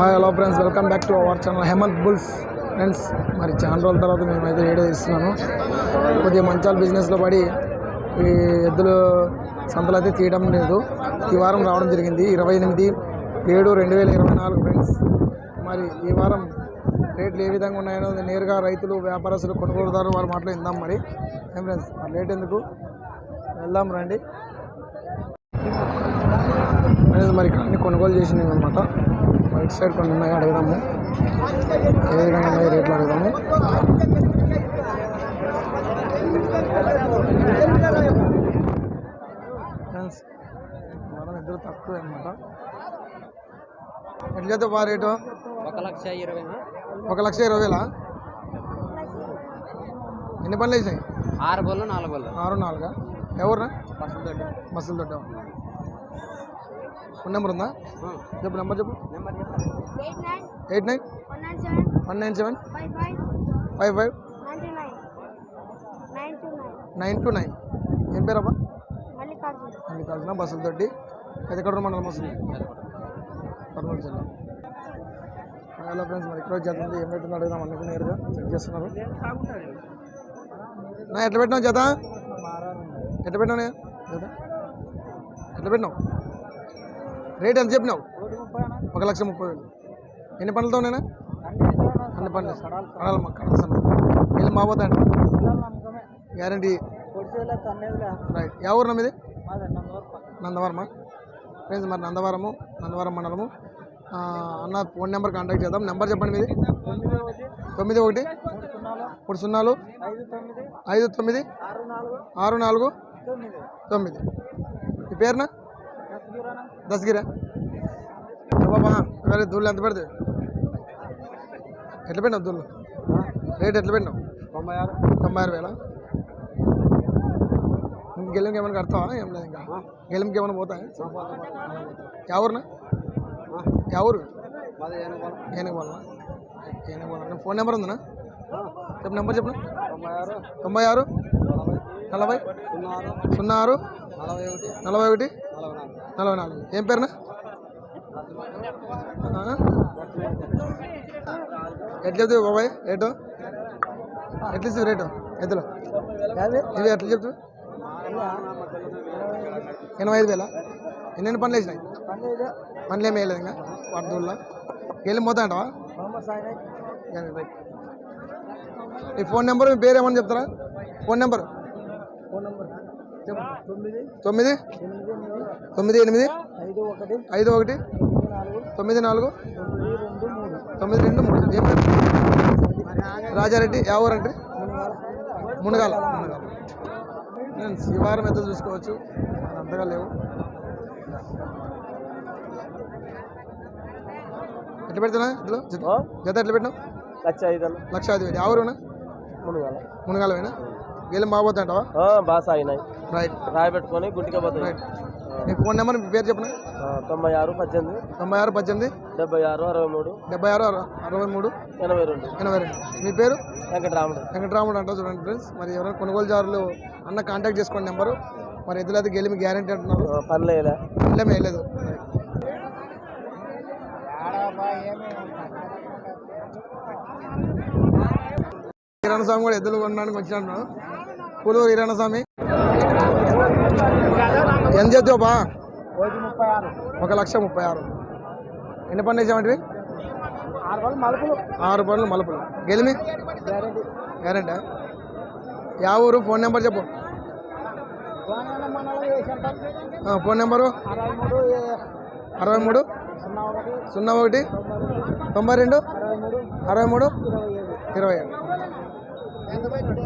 Hi hello friends welcome back to our channel Hemanth bulls. Friends మరి చాలా రోజుల తర్వాత మేమైతే వీడియో తీస్తున్నాను. కొద్దిగా మంచాల బిజినెస్లో పడి ఈ ఎద్దులు సంతలు అయితే తీయడం లేదు. ఈ వారం రావడం జరిగింది. ఇరవై ఎనిమిది ఏడు రెండు వేల ఇరవై నాలుగు ఫ్రెండ్స్. మరి ఈ వారం రేట్లు ఏ విధంగా ఉన్నాయో నేరుగా రైతులు వ్యాపారస్తులు కొనుగోలుదారు వారి మాటలు ఇందాం మరి. ఏం ఫ్రెండ్స్ మరి రేట్ ఎందుకు? వెళ్దాం రండి. మరి ఇక్కడ అన్ని కొనుగోలు చేసినవి అనమాట రైట్ సైడ్ కొన్ని ఉన్నాయి అడుగుదాము. ఏ విధంగా ఉన్నాయి రేట్లు అడుగుదాము. ఫ్రెండ్స్ మనం ఇద్దరు తక్కువ అనమాట ఎట్లా చేద్దాం బా రేటు? ఒక లక్ష ఇరవై ఒక లక్ష ఇరవై వేలా ఎన్ని పనులు వేసాయి? ఆరు బళ్ళు నాలుగు బళ్ళు. ఆరు నాలుగా? ఎవరునా బస్సు దొడ్డి బస్సులు దొడ్డ ఫోన్ నెంబర్ ఉందా? చెప్పు నెంబర్ చెప్పు. Eight nine one nine seven five five nine two nine. ఏం పేరబ్బా మల్లికార్జున అన్ని కావాల్సిన బస్సుల తోటి ఎక్కడ మండలం వస్తుంది? కర్నూలు జిల్లా. హలో ఫ్రెండ్స్ మరి ఇక్కడ జత ఉంది? ఏం పెట్టిందో అడుగుదాం అన్నీ నేరుగా చెక్ చేస్తున్నారు. నా ఎట్లా పెట్టినావు జత ఎట్లా పెట్టినావు? జత ఎట్లా పెట్టినావు? రేట్ ఎంత చెప్పినావు? ఒక లక్ష ముప్పై వేలు. ఎన్ని పనులతో నేను అన్ని పనులు కడాలి మాకు కడాల్సిన వీళ్ళు మాపోతా అంట గ్యారంటీ. రైట్ యా ఊరు నమ్మిది నందవరమా? ఫ్రెండ్స్ మరి నందవరము నందవరం మండలము. అన్న ఫోన్ నెంబర్ కాంటాక్ట్ చేద్దాం. నెంబర్ చెప్పండి మీది? తొమ్మిది ఒకటి. మూడు సున్నాలు. ఐదు తొమ్మిది. ఆరు నాలుగు. తొమ్మిది. ఈ పేరునా? దసగిరా బాబా వేరే దూళ్ళు ఎంత పెడితే ఎట్లా పెట్టినావు దూళ్ళు రేట్ ఎట్లా పెట్టినావు తొంభై ఆరు తొంభై ఆరు వేల గెలింకి ఏమైనా కడతావా ఏం లేదు ఇంకా గెలింకి ఏమైనా పోతాయి ఎవరునా ఎవరు మాది ఏనుగు ఏనుగు వాళ్ళ ఏనుగు వాళ్ళ ఫోన్ నెంబర్ ఉందనా చెప్పు నెంబర్ చెప్పు తొంభై ఆరు తొంభై ఆరు నలభై? సున్నా ఆరు నలభై ఒకటి నలభై నాలుగు. ఏం పేరునా? ఎట్లా చెప్తావు బాబాయ్? రేటు? ఎట్లా ఇస్తావు రేటు? ఎద్దులు? ఇవి ఎట్లా చెప్తావు? ఎనభై ఐదు వేల? ఎన్నెన్ని పనులు వేసినాయి? పనులు ఏమి వేయలేదు ఇంకా? పడుతుల్లా వెళ్ళి పోతా అంటావా రైట్. ఈ ఫోన్ నెంబర్ మీ పేరు ఏమని చెప్తారా? Phone number. తొమ్మిది. తొమ్మిది. ఎనిమిది ఐదు ఒకటి. ఐదు ఒకటి. తొమ్మిది నాలుగు. తొమ్మిది రెండు మూడు. ఏం రాజారెడ్డి. ఎవరంటే మునగాల. మునగాల. శివారం ఎంత చూసుకోవచ్చు. అంతగా లేవు. ఎట్లా పెడుతున్నా ఇందులో? జత జత ఎట్లా పెట్టినావు? లక్ష ఐదు లక్ష ఐదు వేలు. ఎవరునా మూడు వేల మునగాలవేనా గెలి బాబోతుంటావా బాగా సాగినాయి రైట్. రాయి పెట్టుకొని గుంటికి పోతాయి రైట్. మీ ఫోన్ నెంబర్ మీ పేరు చెప్పిన? తొంభై ఆరు పద్దెనిమిది. తొంభై ఆరు పద్దెనిమిది? డెబ్బై ఆరు అరవై మూడు. డెబ్బై ఆరు అర- అరవై మూడు? ఎనభై రెండు. ఎనభై రెండు. మీ పేరు? వెంకటరాముడు. వెంకటరాముడు అంటారు చూడండి ఫ్రెండ్స్. మరి ఎవరైనా కొనుగోలుదారులు అన్న కాంటాక్ట్ చేసుకోండి నెంబరు. మరి ఎదురైతే గెలిమి గ్యారంటీ అంటున్నారు. పర్లేదా ఇళ్ళే వేయలేదు కిరణ్ స్వామి కూడా ఎద్దులు కొనడానికి వచ్చినట్టు పులూరు కిరణ్ స్వామి ఎంత చేద్దావు బా? ఒక లక్ష ముప్పై ఆరు. ఎన్ని పనులు వేసామంటివి ఆరు పనులు మలుపులు. గెలిమి? గ్యారంటీ. యా ఊరు? ఫోన్ నెంబర్ చెప్పు. Phone number? అరవై మూడు? సున్నా ఒకటి? తొంభై రెండు? అరవై మూడు? ఇరవై ఏడు. ¿Qué? ¿Qué?